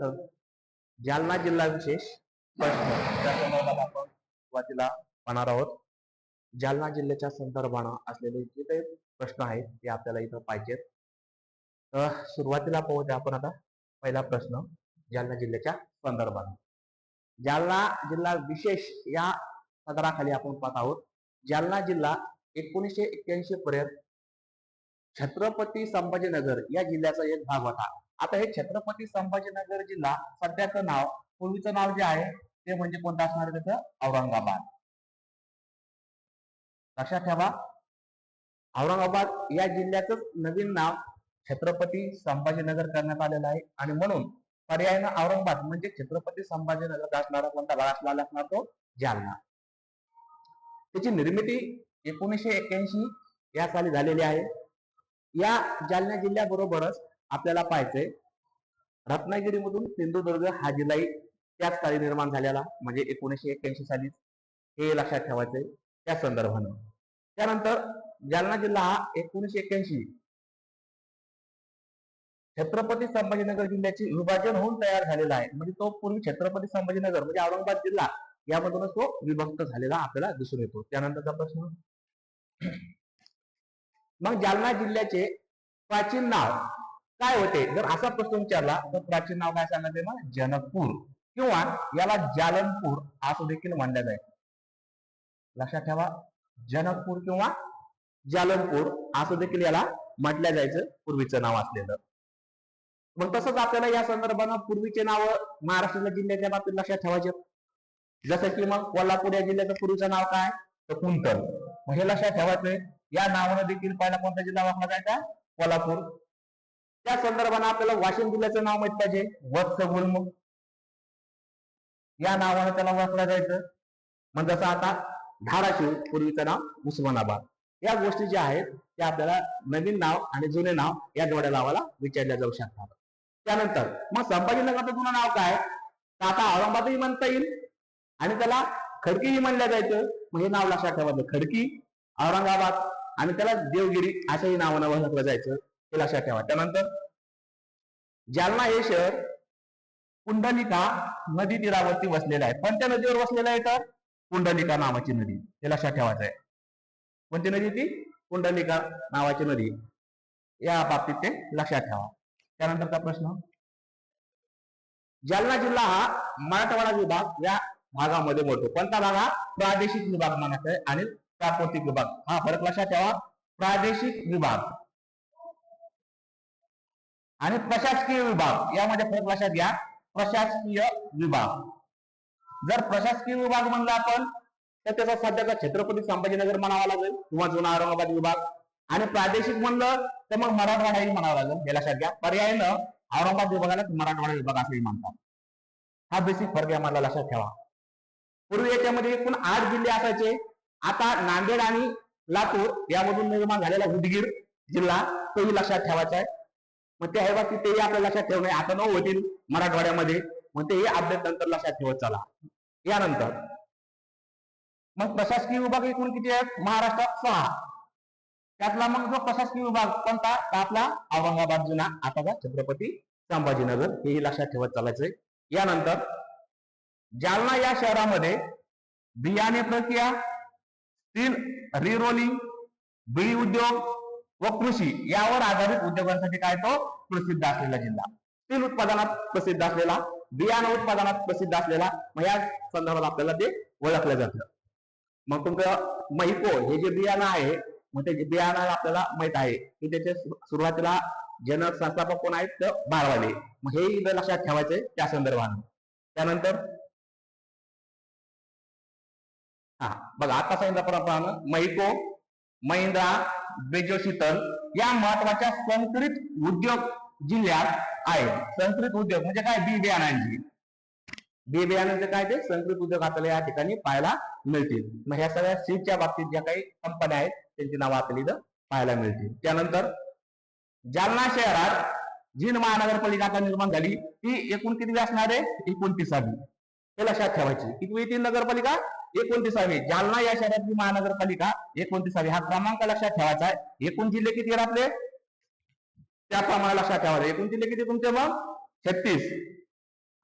तर जालना जिल्हा विशेष प्रश्न त्या संदर्भात आपण सुरुवातीला पाहणार आहोत. जालना जिल्ह्याच्या संदर्भानं असलेले जे काही प्रश्न आहेत ते आपल्याला इथं पाहिजेत. तर सुरुवातीला पाहूया आपण आता. पहिला प्रश्न जालना जिल्ह्याच्या संदर्भानं. जालना जिल्हा विशेष या सदराखाली आपण पाहत आहोत. जालना जिल्हा एकोणीसशे एक्क्याऐंशी पर्यंत छत्रपती संभाजीनगर या जिल्ह्याचा एक भाग होता. आता हे छत्रपती संभाजीनगर जिल्हा सध्याचं नाव पूर्वीचं नाव जे आहे ते म्हणजे कोणतं असणार आहे त्याचं? औरंगाबाद. लक्षात ठेवा. औरंगाबाद या जिल्ह्याचं नवीन नाव छत्रपती संभाजीनगर करण्यात आलेलं आहे. आणि म्हणून पर्यायानं औरंगाबाद म्हणजे छत्रपती संभाजीनगर असणारा कोणता भाग असला असणार तो? जालना. त्याची निर्मिती एकोणीसशे एक्क्याऐंशी या साली झालेली आहे. या जालना जिल्ह्याबरोबरच आपल्याला पाहायचंय. रत्नागिरीमधून सिंधुदुर्ग हा जिल्हाही त्याच काळी निर्माण झालेला म्हणजे एकोणीसशे एक्क्याऐंशी साली. हे लक्षात ठेवायचंय त्या संदर्भानं. त्यानंतर जालना जिल्हा हा एकोणीसशे एक्क्याऐंशी. छत्रपती संभाजीनगर जिल्ह्याचे विभाजन होऊन तयार झालेला आहे. म्हणजे तो पूर्वी छत्रपती संभाजीनगर म्हणजे औरंगाबाद जिल्हा यामधूनच तो विभक्त झालेला आपल्याला दिसून येतो. त्यानंतरचा प्रश्न. मग जालना जिल्ह्याचे प्राचीन नाव काय होते? जर असा प्रश्न विचारला तर प्राचीन नाव काय सांगायचे मग जनकपूर. किंवा याला जालनपूर असं देखील म्हणलं जाईल. लक्षात ठेवा. जनकपूर किंवा जालनपूर असं देखील याला म्हटलं जायचं पूर्वीचं नाव असलेलं. मग तसंच आपल्याला या संदर्भानं पूर्वीचे नाव महाराष्ट्र जिल्ह्याच्या बाबतीत लक्षात ठेवायचे. जसं की मग कोल्हापूर या जिल्ह्याचं पूर्वीचं नाव काय? तर कुंतल मग हे लक्षात ठेवायचंय. या नावानं देखील पहिला कोणता जिल्हा वापरला जायचा? कोल्हापूर. त्या संदर्भानं आपल्याला वाशिम जिल्ह्याचं नाव माहीत पाहिजे. वत्स गुलमुख या नावानं त्याला ओळखलं जायचं. मग जसं आता धाराशिव पूर्वीचं नाव उस्मानाबाद. या गोष्टी ज्या आहेत त्या आपल्याला नवीन नाव आणि जुने नाव या जोड्या नावाला विचारल्या जाऊ शकतात. त्यानंतर मग संभाजीनगरचं जुनं नाव काय? तर आता औरंगाबादही म्हणता येईल आणि त्याला खडकीही म्हणलं जायचं. मग हे नाव लक्षात ठेवायचं खडकी औरंगाबाद आणि त्याला देवगिरी अशाही नावानं ओळखलं जायचं. हे लक्षात ठेवा. त्यानंतर जालना हे शहर कुंडलिका नदी तीरावरती वसलेलं आहे. कोणत्या नदीवर वसलेलं आहे तर कुंडलिका नावाची नदी. हे लक्षात ठेवायचं आहे. कोणती नदी ती? कुंडलिका नावाची नदी. या बाबतीत ते लक्षात ठेवा. त्यानंतरचा प्रश्न. जालना जिल्हा हा मराठवाडा विभाग या भागामध्ये मोडतो. कोणता भाग हा? प्रादेशिक विभाग म्हणायचा आहे. आणि प्राकृतिक विभाग. हा फरक लक्षात ठेवा. प्रादेशिक विभाग. आणि प्रशासकीय विभाग यामध्ये फरक लक्षात घ्या. प्रशासकीय विभाग. जर प्रशासकीय विभाग म्हणला आपण तर त्याचा सध्याचा छत्रपती संभाजीनगर म्हणावा लागेल किंवा जुना औरंगाबाद विभाग. आणि प्रादेशिक म्हणलं तर मग मराठवाडाही म्हणावं लागेल. हे लक्षात घ्या. पर्यायनं औरंगाबाद विभागाला मराठवाडा विभाग असंही म्हणतात. हा बेसिक फरक आहे मला लक्षात ठेवा. पूर्वी याच्यामध्ये एकूण आठ जिल्हे असायचे. आता नांदेड आणि लातूर यामधून निर्माण झालेला उदगीर जिल्हा तोही लक्षात ठेवायचा आहे. मग ते आहे तेही आपल्या लक्षात ठेवणे आता नऊ होतील मराठवाड्यामध्ये. मग तेही अपडेट नंतर लक्षात ठेवत चला. यानंतर मग प्रशासकीय विभाग एकूण किती आहेत? महाराष्ट्रात सहा. त्यातला मग जो प्रशासकीय विभाग कोणता? आपला औरंगाबाद जुना आताचा छत्रपती संभाजीनगर. हेही लक्षात ठेवत चालायचंय. यानंतर जालना या शहरामध्ये बियाणे प्रक्रिया स्टील रिरोलिंग बिळी उद्योग व कृषी यावर आधारित उद्योगांसाठी काय तो प्रसिद्ध असलेला जिल्हा. तेल उत्पादनात प्रसिद्ध असलेला बियाणं उत्पादनात प्रसिद्ध असलेला मग या संदर्भात आपल्याला ते ओळखलं जातं. मग तुमचं मैको हे जे बियाणं आहे मग ते बियाणं आपल्याला माहीत आहे की त्याचे सुरुवातीला जनक संस्थापक कोण आहेत? तर बारवाले मग हे इथं लक्षात ठेवायचे त्या संदर्भानं. त्यानंतर हा बघा आता सांगितल्याप्रमाणे मैको महिंद्रा बेजोशीतल या महत्त्वाच्या संकरित उद्योग जिल्ह्यात आहेत. संकरित उद्योग म्हणजे काय? बी बियाणांची. बी बियाणांचे काय ते? संकरित उद्योग आपल्याला या ठिकाणी पाहायला मिळतील. मग ह्या सगळ्या सीटच्या बाबतीत ज्या काही कंपन्या आहेत त्यांची नावं आपल्याला इथं पाहायला मिळतील. त्यानंतर जालना शहरात जी महानगरपालिका आता निर्माण झाली. ती एकूण किती असणार आहे एकोणतीसावी. हे लक्षात ठेवायची. किती ती नगरपालिका? एकोणतीसावी. जालना या शहरातली महानगरपालिका एकोणतीसावी. हा क्रमांक लक्षात ठेवायचा आहे. एकूण जिल्हे किती आहेत आपले? त्याप्रमाणे लक्षात ठेवायचे एकूण जिल्हे किती तुमचे मग? छत्तीस.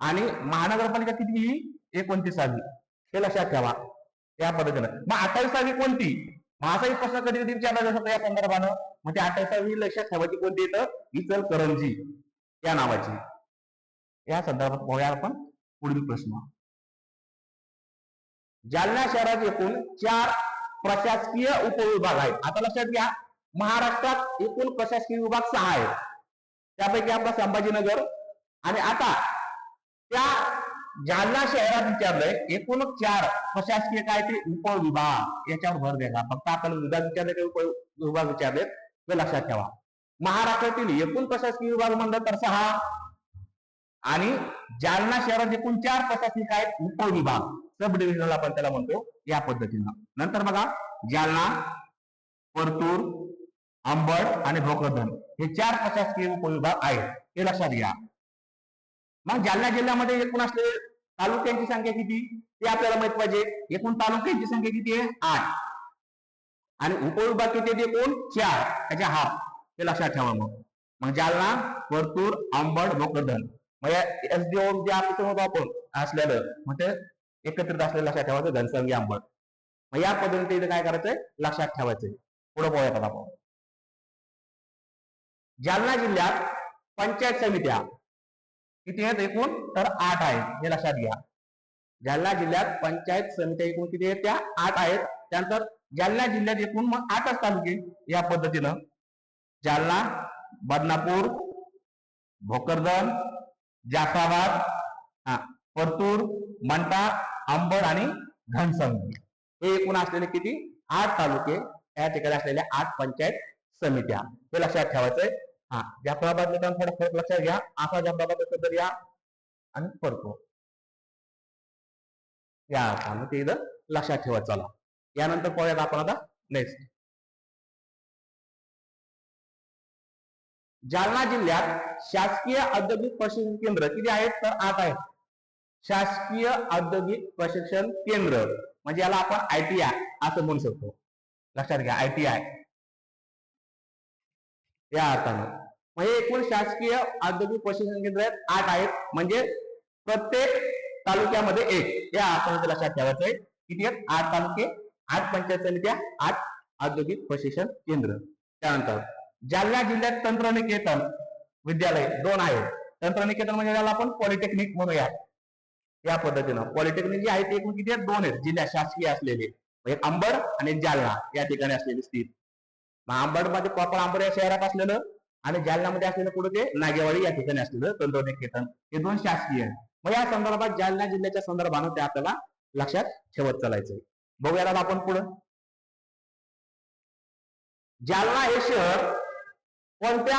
आणि महानगरपालिका किती ही एकोणतीसावी. हे लक्षात ठेवा. या पद्धतीनं. मग अठ्ठावीसावी कोणती? मग असाही प्रश्न कधी कधी विचारला जातो या संदर्भानं. मग ते अठ्ठावीसावी लक्षात ठेवायची कोणती येतं इचलकरंजी. या नावाची. या संदर्भात पाहूया आपण पुढील प्रश्न. जालना शहरात एकूण चार प्रशासकीय उपविभाग आहेत. आता लक्षात घ्या महाराष्ट्रात एकूण प्रशासकीय विभाग सहा आहेत. त्यापैकी आपला संभाजीनगर आणि आता त्या जालना शहरात विचारलंय एकूण चार प्रशासकीय काय ते उपविभाग? याच्यावर भर द्यायचा. फक्त आपल्याला विभाग विचारले ते उपविभाग विचारले ते लक्षात ठेवा. महाराष्ट्रातील एकूण प्रशासकीय विभाग म्हणलं तर सहा. आणि जालना शहरात एकूण चार प्रशासकीय आहेत उपविभाग. सब डिव्हिजनल आपण त्याला म्हणतो या पद्धतीनं. नंतर बघा जालना परतूर अंबड आणि भोकरदन. हे चार प्रशासकीय उपविभाग आहेत. हे लक्षात घ्या. मग जालना जिल्ह्यामध्ये एकूण असलेले तालुक्यांची संख्या किती? ते आपल्याला माहीत पाहिजे. एकूण तालुक्यांची संख्या किती आहे? आठ. आणि उपविभाग किती आहेत एकूण? चार. त्याच्या हाफ. हे लक्षात ठेवा मग. मग जालना परतूर अंबड भोकरदन. म्हणजे एस डी ओ जे आपण असलेलं. म्हणजे एकत्रित असलेलं लक्षात ठेवायचं घनसंगी आंबट. मग या पद्धतीने इथे काय करायचंय? लक्षात ठेवायचंय. पुढे पोहूयात आपण. जालना जिल्ह्यात पंचायत समित्या किती आहेत एकूण? तर आठ आहेत. हे लक्षात घ्या. जालना जिल्ह्यात पंचायत समित्या एकूण किती आहेत? त्या आठ आहेत. त्यानंतर जालना जिल्ह्यात एकूण मग आठच तालुके या पद्धतीनं. जालना बदनापूर भोकरदन जाफराबाद हा परतूर मंटा अंबड आणि घनसंगी. हे एकूण असलेले किती? आठ तालुके या ठिकाणी असलेल्या आठ पंचायत समित्या. हे लक्षात ठेवायचंय. हा जाफराबाद लिहिताना थोडा फरक लक्षात घ्या. असा जाफराबाद असेल तर या आणि परतो. या अर्थानं ते इथं लक्षात ठेवत चला. यानंतर पाहूयात आपण आता नेक्स्ट जालना जिल्ह्यात शासकीय औद्योगिक प्रशिक्षण केंद्र किती आहेत? तर आठ आहेत. शासकीय औद्योगिक प्रशिक्षण केंद्र. म्हणजे याला आपण आयटीआय असं म्हणू शकतो. लक्षात घ्या आयटीआय या अर्थानं. म्हणजे एकूण शासकीय औद्योगिक प्रशिक्षण केंद्र आहेत आठ आहेत. म्हणजे प्रत्येक तालुक्यामध्ये एक. या अर्थाने लक्षात ठेवायचंय किती आहेत? आठ तालुके आठ पंचायत समित्या आठ औद्योगिक प्रशिक्षण केंद्र. त्यानंतर जालना जिल्ह्यात तंत्रनिकेतन विद्यालय दोन आहेत. तंत्रनिकेतन म्हणजे याला आपण पॉलिटेक्निक म्हणूया या पद्धतीनं. पॉलिटेक्निक जे आहे ते एकूण किती आहेत? दोन आहेत. जिल्ह्यात शासकीय असलेले. एक अंबड आणि एक जालना या ठिकाणी असलेले स्थित. मग अंबडमध्ये प्रॉपर अंबड या शहरात असलेलं आणि जालन्यामध्ये असलेलं पुढे ते? नागेवाडी या ठिकाणी असलेलं तंत्रनिकेतन हे दोन शासकीय मग या संदर्भात जालना जिल्ह्याच्या संदर्भानं ते आपल्याला लक्षात ठेवत चालायचंय. बघूया आपण पुढं. जालना हे शहर कोणत्या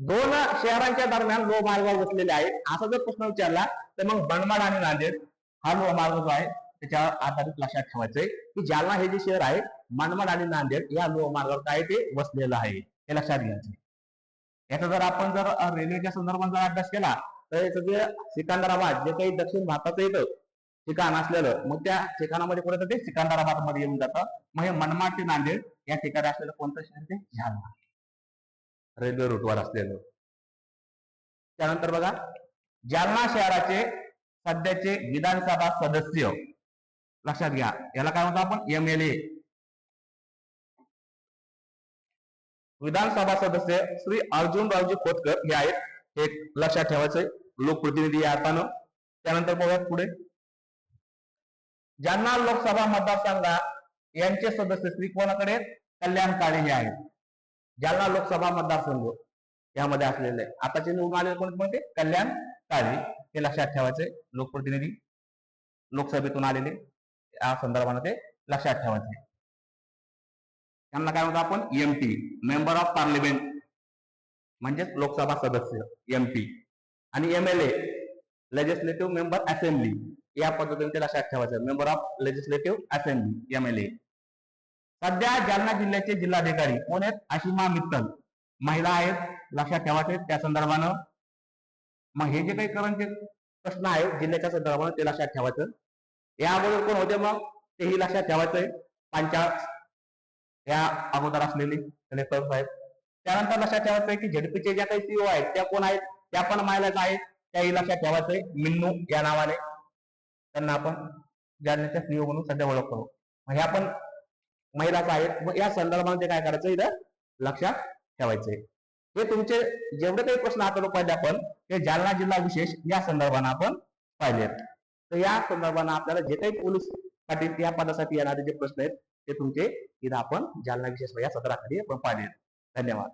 दोन शहरांच्या दरम्यान लोहमार्गावर वसलेले आहेत. असा जर प्रश्न विचारला तर मग बनमाड आणि नांदेड हा लोहमार्ग जो आहे त्याच्यावर आधारित लक्षात ठेवायचंय की जालना हे जे शहर आहे मनमाड आणि नांदेड या लोहमार्गावर काय ते वसलेलं आहे हे लक्षात घ्यायचं याचा जर आपण जर रेल्वेच्या संदर्भात जर अभ्यास केला तर याचं जे सिकंदराबाद जे काही दक्षिण भारताचं येतं ठिकाण असलेलं मग त्या ठिकाणामध्ये कुठे ते सिकंदराबादमध्ये येऊन जातं. मग हे मनमाड ते नांदेड या ठिकाणी असलेलं कोणतं शहर ते? जालना. रेल्वे रूटवर असलेलं. त्यानंतर बघा जालना शहराचे सध्याचे विधानसभा सदस्य. लक्षात घ्या याला काय म्हणतो आपण? एम एल ए विधानसभा सदस्य श्री अर्जुनरावजी खोतकर हे आहेत हे लक्षात ठेवायचंय. लोकप्रतिनिधी या अर्थानं. त्यानंतर बघूयात पुढे. जालना लोकसभा मतदारसंघा यांचे सदस्य श्री कोणाकडे कल्याण काळे हे आहेत. जालना लोकसभा मतदारसंघ यामध्ये असलेले आहे. आताचे निवडून आलेले कोण कोणते कल्याण काळे. हे लक्षात ठेवायचे लोकप्रतिनिधी लोकसभेतून आलेले या संदर्भाने ते लक्षात ठेवायचे त्यांना काय म्हणतो आपण? एमपी मेंबर ऑफ पार्लिमेंट म्हणजेच लोकसभा सदस्य. एमपी आणि M L A legislative member assembly या पद्धतीने ते लक्षात ठेवायचं member of legislative assembly M L A सध्या जालना जिल्ह्याचे जिल्हाधिकारी कोण आहेत? आशिमा मित्तल. महिला आहेत. लक्षात ठेवायचे त्या संदर्भानं मग हे जे काही करंट प्रश्न आहेत जिल्ह्याच्या संदर्भानं ते लक्षात ठेवायचं. या अगोदर कोण होते मग? तेही लक्षात ठेवायचंय. पंचायत या अगोदर असलेले कलेक्टर साहेब. त्यानंतर लक्षात ठेवायचं की झेडपीचे ज्या काही सीओ आहेत त्या कोण आहेत? त्या पण महिलाच आहेत. त्याही लक्षात ठेवायचंय. मिन्नू या नावाने. त्यांना आपण जालन्याच्या सीओ म्हणून सध्या ओळखतो. मग ह्या महिला काय आहेत? मग या संदर्भामध्ये काय करायचं? इथं लक्षात ठेवायचंय. हे तुमचे जेवढे काही प्रश्न आता पाहिले आपण ते जालना जिल्हा विशेष या संदर्भानं आपण पाहिले तर या संदर्भानं आपल्याला जे काही पोलीससाठी या पदासाठी येणारे जे प्रश्न आहेत ते तुमचे इथं आपण जालना विशेष या सत्राखाली आपण पाहिले धन्यवाद.